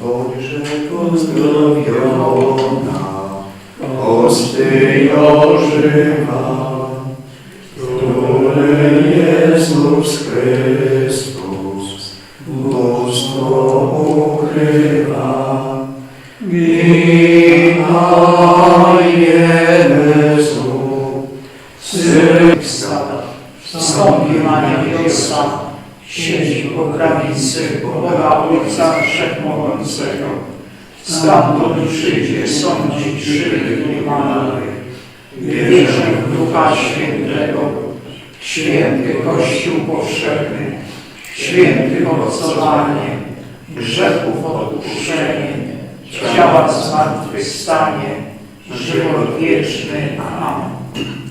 Boże pozdrowiona, osty ożywa, który Jezus Chrystus, bóstwo ukrywa. Wina Jezu, Syn Wstąpi Maria Wielka, siedzi po prawicy Boga Ojca Wszechmogącego. Stamtąd przyjdzie sądzić żywych i umarłych. Wierzę w Ducha Świętego, święty Kościół powszechny, święty obcowanie, grzechów odpuszczenie, ciała zmartwychwstanie, żywot wieczny. Amen.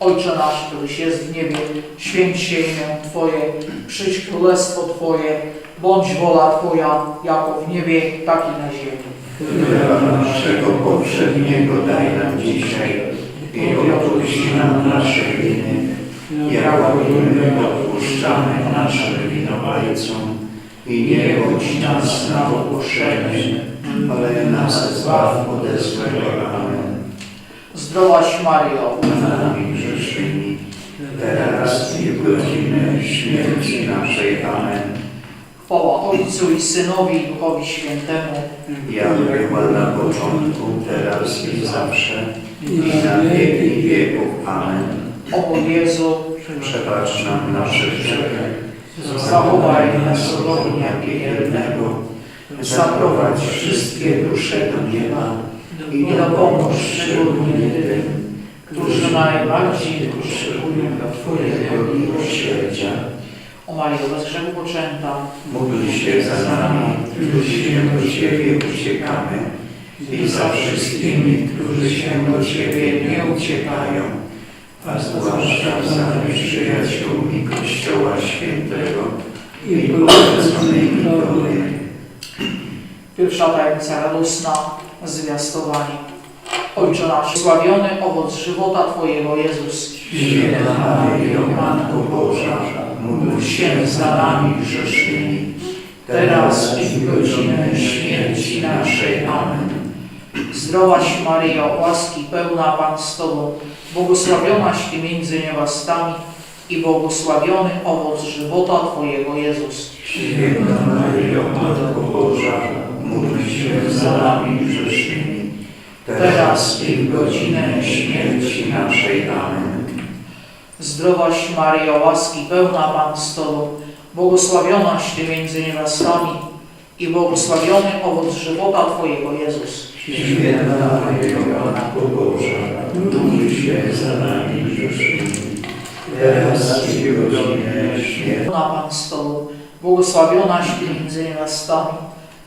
Ojcze nasz, któryś jest w niebie, święć się imię Twoje, przyjdź królestwo Twoje, bądź wola Twoja, jako w niebie, tak i na ziemi. Chleba naszego poprzedniego daj nam dzisiaj i odpuść nam nasze winy, jako my odpuszczamy naszym winowajcom. I nie bądź nas na pokuszenie, ale nas zbaw ode złego. Amen. Zdrowaś Mario, Na nami grzeszymi, teraz i w godzinę śmierci naszej. Amen. chwała Ojcu i Synowi i Duchowi Świętemu, Jak była na początku, teraz i zawsze, i na wieki wieków. Amen. o Jezu, Przebacz nam nasze grzechy, zachowaj nas od ognia piekielnego, zaprowadź wszystkie dusze do nieba i dopomóż szczególnie tym, którzy najbardziej potrzebują Twojego miłosierdzia. O Mario, bez grzechu poczęta, Módl się za nami, którzy się do Ciebie uciekamy. I za wszystkimi, którzy się do Ciebie nie uciekają, a zwłaszcza za nieprzyjaciółmi Kościoła Świętego. I błogosławionej Wiktorii. Pierwsza tajemnica radosna, zwiastowanie. Ojcze nasz, sławiony owoc żywota Twojego, Jezus. Święta Maryjo, Matko Boża, módl się za nami grzesznymi, teraz i w godzinę śmierci naszej. Amen. Zdrowaś Maryjo, łaski pełna Pan z Tobą, błogosławionaś Ty między niewastami i błogosławiony owoc żywota Twojego, Jezus. Święta Maryjo, Matko Boża, módl się za nami grzesznymi, teraz i w godzinę śmierci naszej. Amen. Zdrowaś Maryjo, łaski pełna Pan z Tobą, błogosławionaś Ty między niewastami i błogosławiony owoc żywota Twojego, Jezus. Święta Maryjo, Matko Boża, módl się za nami grzesznymi, teraz i w godzinę śmierci. Pełna Pan z Tobą, błogosławionaś Ty między niewastami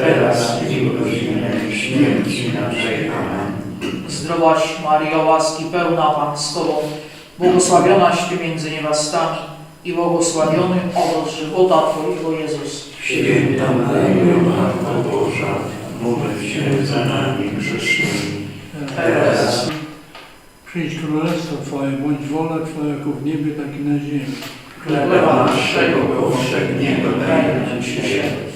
teraz i w godzinę śmierci naszej. Amen. Zdrowaś Maryjo, łaski pełna Pan z Tobą, błogosławionaś Ty między niewiastami i błogosławiony owoc żywota Twojego, Jezus. Święta Maryjo, Matko Boża, módl się za nami grzesznymi, teraz Przyjdź królestwo Twoje, bądź wola Twoja jako w niebie, tak i na ziemi. Chleba naszego powszedniego daj nam dzisiaj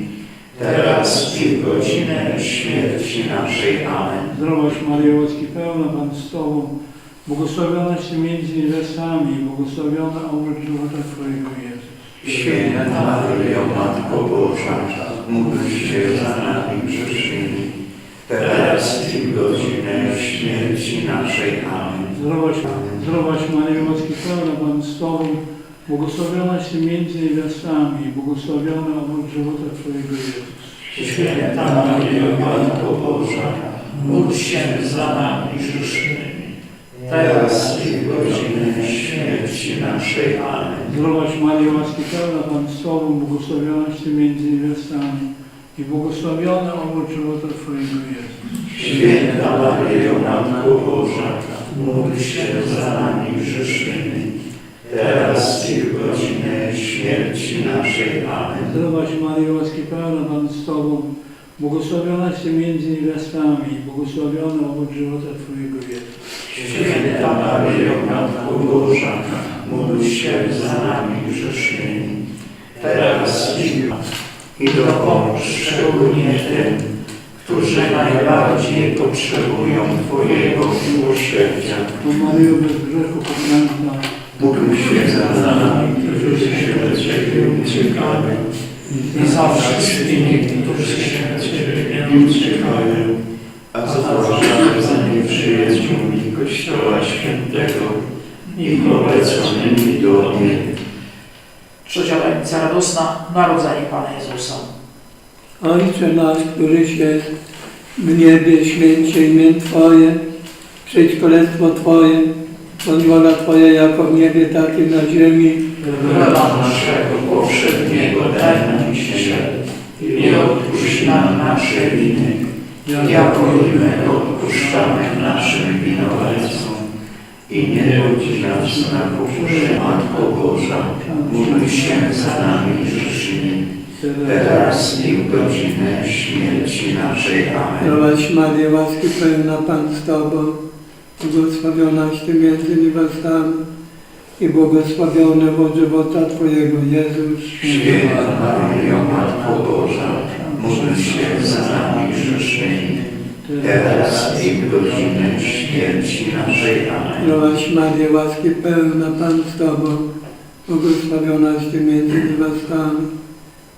teraz i w godzinę śmierci naszej. Amen. Zdrowaś Maryjo, łaski pełna Pan z Tobą, błogosławionaś Ty między niewiastami i błogosławiony owoc żywota Twojego Jezus. Święta Maryjo, Matko Boża, módl się za nami grzesznymi, teraz i w godzinę śmierci naszej. Amen. Zdrowaś, zdrowaś Maryjo, łaski pełna Pan z Tobą, błogosławionaś Ty między niewiastami błogosławiony owoc żywota Twojego Jezus. Święta Maryjo, Matko Boża, módl się za nami grzesznymi, teraz i w godzinę śmierci naszej. Amen. Zdrowaś Maryjo, łaski pełna Pan z Tobą, błogosławionaś Ty między niewiastami i błogosławiony owoc żywota Twojego Jezus. Święta Maryjo, Matko Boża, módl się za nami grzesznymi, teraz i w godzinę śmierci naszej. Amen. Zdrowaś Maryjo, łaski pełna Pan z Tobą, błogosławionaś Ty między niewiastami błogosławiony owoc żywota Twojego Jezus. Święta Maryjo, Matko Boża, módl się za nami grzesznymi, teraz i, i dopomóż szczególnie tym, którzy najbardziej potrzebują Twojego miłosierdzia. O Maryjo, bez grzechu pokrętna, Módl się za nami, którzy się do Ciebie uciekamy i za wszystkimi, którzy się do Ciebie nie uciekają, a zwłaszcza za nieprzyjaciółmi Kościoła Świętego i poleconymi do mnie. Trzecia tajemnica radosna, narodzenie Pana Jezusa. Ojcze nasz, któryś jest w niebie, święć się imię Twoje, przyjdź królestwo Twoje, wola Twoja jako w niebie, tak i na ziemi. Chleba naszego powszedniego daj nam dzisiaj i odpuść nam nasze winy, jako i my odpuszczamy naszym winowajcom. I nie budź nas na pokuszenie, Matko Boża, módl się za nami grzesznymi, teraz i w godzinę śmierci naszej. Amen. Zdrowaś Maryjo, łaski pełna Pan z Tobą, błogosławionaś Ty między niewiastami i błogosławiony owoc żywota Twojego Jezus. Święta Maryjo, Matko Boża, módl się za nami grzesznymi, teraz i w godzinę śmierci naszej. Amen. Zdrowaś łaski pełna Pan z Tobą, błogosławionaś Ty między niewiastami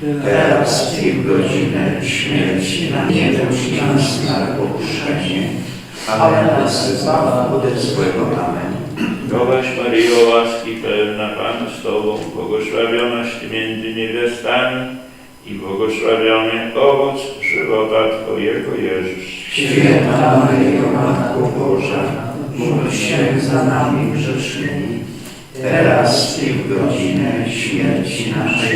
teraz i w godzinę śmierci na nie puść nas na pokuszenie, ale nas zbaw ode złego. Amen. Zdrowaś Maryjo, łaski pełna Pan z Tobą, błogosławionaś Ty między niewiastami i błogosławiony owoc żywota Twojego Jezus. Święta Maryjo, Matko Boża, módl się za nami grzesznymi, teraz i w godzinę śmierci naszej.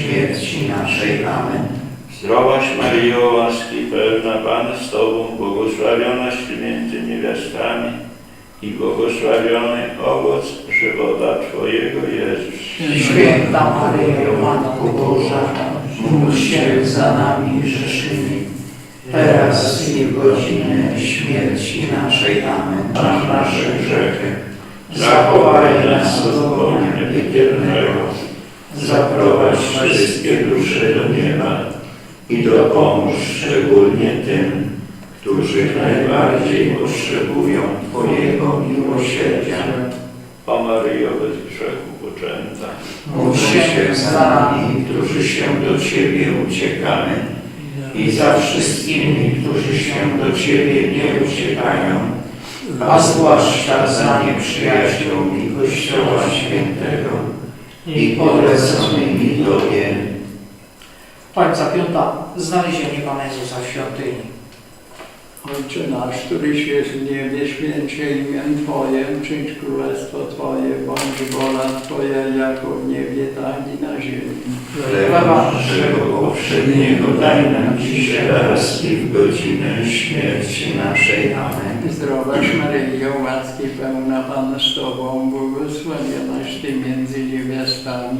naszej. Amen. Zdrowaś Maryjo, łaski pełna Pan z Tobą, błogosławionaś Ty między niewiastami i błogosławiony owoc żywota Twojego Jezus. Święta Maryjo, Matko Boża, módl się za nami grzesznymi, teraz i w godzinę śmierci naszej. Amen. Za nasze grzechy, zachowaj nas od ognia piekielnego, zaprowadź wszystkie dusze do nieba i dopomóż szczególnie tym, którzy najbardziej potrzebują Twojego miłosierdzia. O Maryjo bez grzechu poczęta, Módl się za nami, którzy się do Ciebie uciekamy. I za wszystkimi, którzy się do Ciebie nie uciekają, a zwłaszcza za nieprzyjaciółmi Kościoła Świętego i poleconymi Tobie. Tańca piąta. Znalezienie Pana Jezusa w świątyni. Ojcze nasz, któryś jest w niebie, święć się imię Twoje, przyjdź królestwo Twoje, bądź wola Twoja jako w niebie, tak i na ziemi. Chleba naszego powszedniego daj nam dzisiaj teraz i w godzinę śmierci naszej. Amen. Zdrowaś Maryjo, łaski pełna Pan z Tobą, błogosławionaś Ty między niewiastami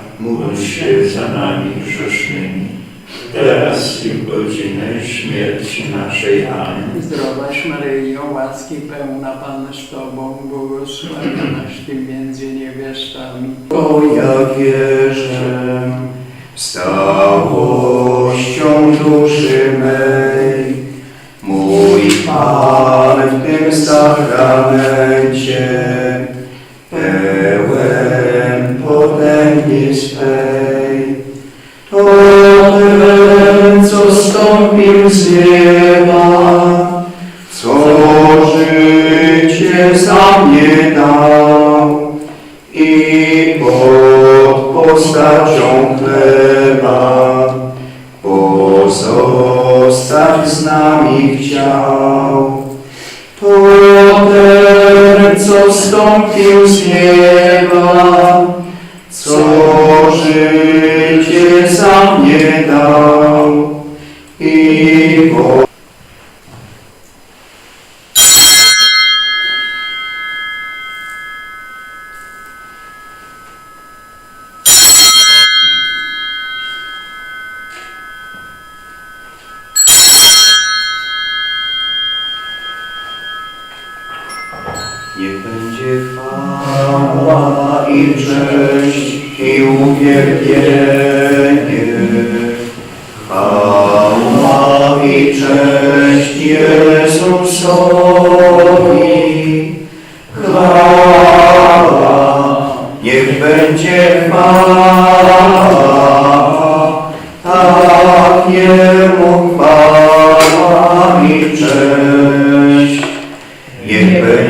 módl się za nami grzesznymi, teraz i w godzinę śmierci naszej. Amen. Zdrowaś Maryjo, łaski pełna Pan z Tobą, błogosławionaś Ty między niewiastami. O ja wierzę z całością duszy mej, mój Pan w tym sakramencie, pełen potęgi swej, to ten, co stąpił z nieba, co życie za mnie dał i pod postacią chleba pozostać z nami chciał. To ten, co stąpił z nieba, co życie za mnie dał cześć i uwielbienie. Chwała i cześć Jezusowi. Chwała, niech będzie chwała,